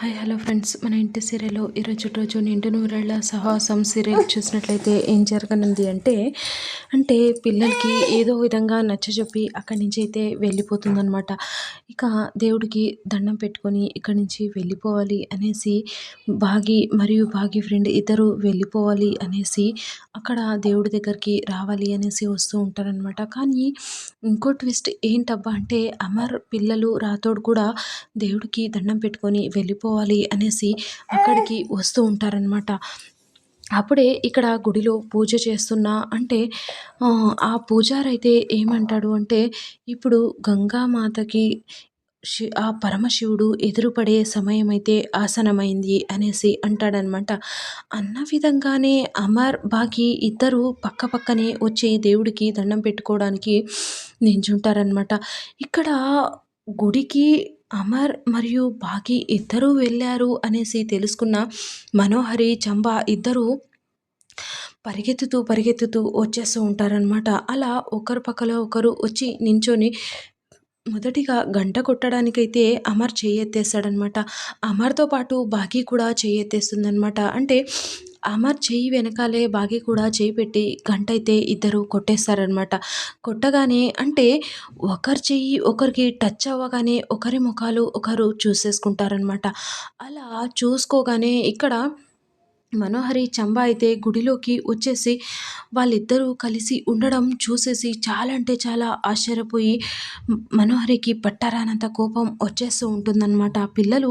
Hi hello friends. మన ఇంటి సీరియల్లో ఈరోజు రోజు నిండు నూరేళ్ళ సహాసం సీరియల్ చూసినట్లయితే ఏం జరగనుంది అంటే అంటే పిల్లలకి ఏదో విధంగా నచ్చజెప్పి అక్కడి నుంచి అయితే వెళ్ళిపోతుందనమాట ఇక దేవుడికి దండం పెట్టుకొని ఇక్కడి నుంచి వెళ్ళిపోవాలి అనేసి భాగి మరియు భాగి ఫ్రెండ్ ఇద్దరు వెళ్ళిపోవాలి అనేసి అక్కడ దేవుడి దగ్గరికి రావాలి అనేసి వస్తూ ఉంటారనమాట కానీ ఇంకో ట్విస్ట్ ఏంటబ్బా అంటే అమర్ పిల్లలు రాతోడు కూడా దేవుడికి దండం పెట్టుకొని వెళ్ళిపోవాలి అనేసి అక్కడికి వస్తూ ఉంటారనమాట అప్పుడే ఇక్కడ గుడిలో పూజ చేస్తున్నా అంటే ఆ పూజారైతే ఏమంటాడు అంటే ఇప్పుడు గంగామాతకి శి ఆ పరమశివుడు ఎదురుపడే సమయం అయితే ఆసనమైంది అనేసి అంటాడనమాట. అన్న విధంగానే అమర్ బాకి ఇద్దరు పక్క పక్కనే వచ్చి దేవుడికి దండం పెట్టుకోవడానికి నించుంటారనమాట. ఇక్కడ గుడికి అమర్ మరియు బాకీ ఇద్దరూ వెళ్ళారు అనేసి తెలుసుకున్న మనోహరి చంబా ఇద్దరూ పరిగెత్తుతూ పరిగెత్తుతూ వచ్చేస్తూ ఉంటారనమాట అలా ఒకరు పక్కలో ఒకరు వచ్చి నించొని మొదటిగా గంట కొట్టడానికైతే అమర్ చేయెత్తేస్తాడనమాట అమర్తో పాటు బాకీ కూడా చేయెత్తేస్తుందనమాట అంటే అమర్ చెయ్యి వెనకాలే బాగి కూడా చేయి పెట్టి గంటైతే ఇద్దరు కొట్టేస్తారనమాట కొట్టగానే అంటే ఒకరి చెయ్యి ఒకరికి టచ్ అవ్వగానే ఒకరి ముఖాలు ఒకరు చూసేసుకుంటారనమాట అలా చూసుకోగానే ఇక్కడ మనోహరి చంబా అయితే గుడిలోకి వచ్చేసి వాళ్ళిద్దరూ కలిసి ఉండడం చూసేసి చాలా అంటే చాలా ఆశ్చర్యపోయి మనోహరికి పట్టారానంత కోపం వచ్చేస్తూ ఉంటుందన్నమాట. పిల్లలు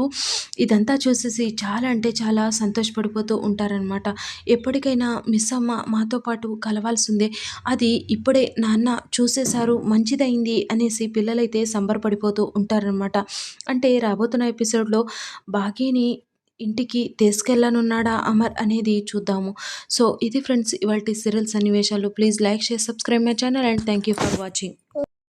ఇదంతా చూసేసి చాలా అంటే చాలా సంతోషపడిపోతూ ఉంటారనమాట ఎప్పటికైనా మిస్ అమ్మ మాతో పాటు కలవాల్సిందే. అది ఇప్పుడే నాన్న చూసేశారు మంచిదైంది అనేసి పిల్లలైతే సంబరపడిపోతూ ఉంటారనమాట అంటే రాబోతున్న ఎపిసోడ్లో బాగీని ఇంటికి తీసుకెళ్ళనున్నాడా అమర్ అనేది చూద్దాము. సో ఇది ఫ్రెండ్స్ ఇవాళ సీరియల్ సన్నివేశాలు. Please like share subscribe my channel and thank you for watching.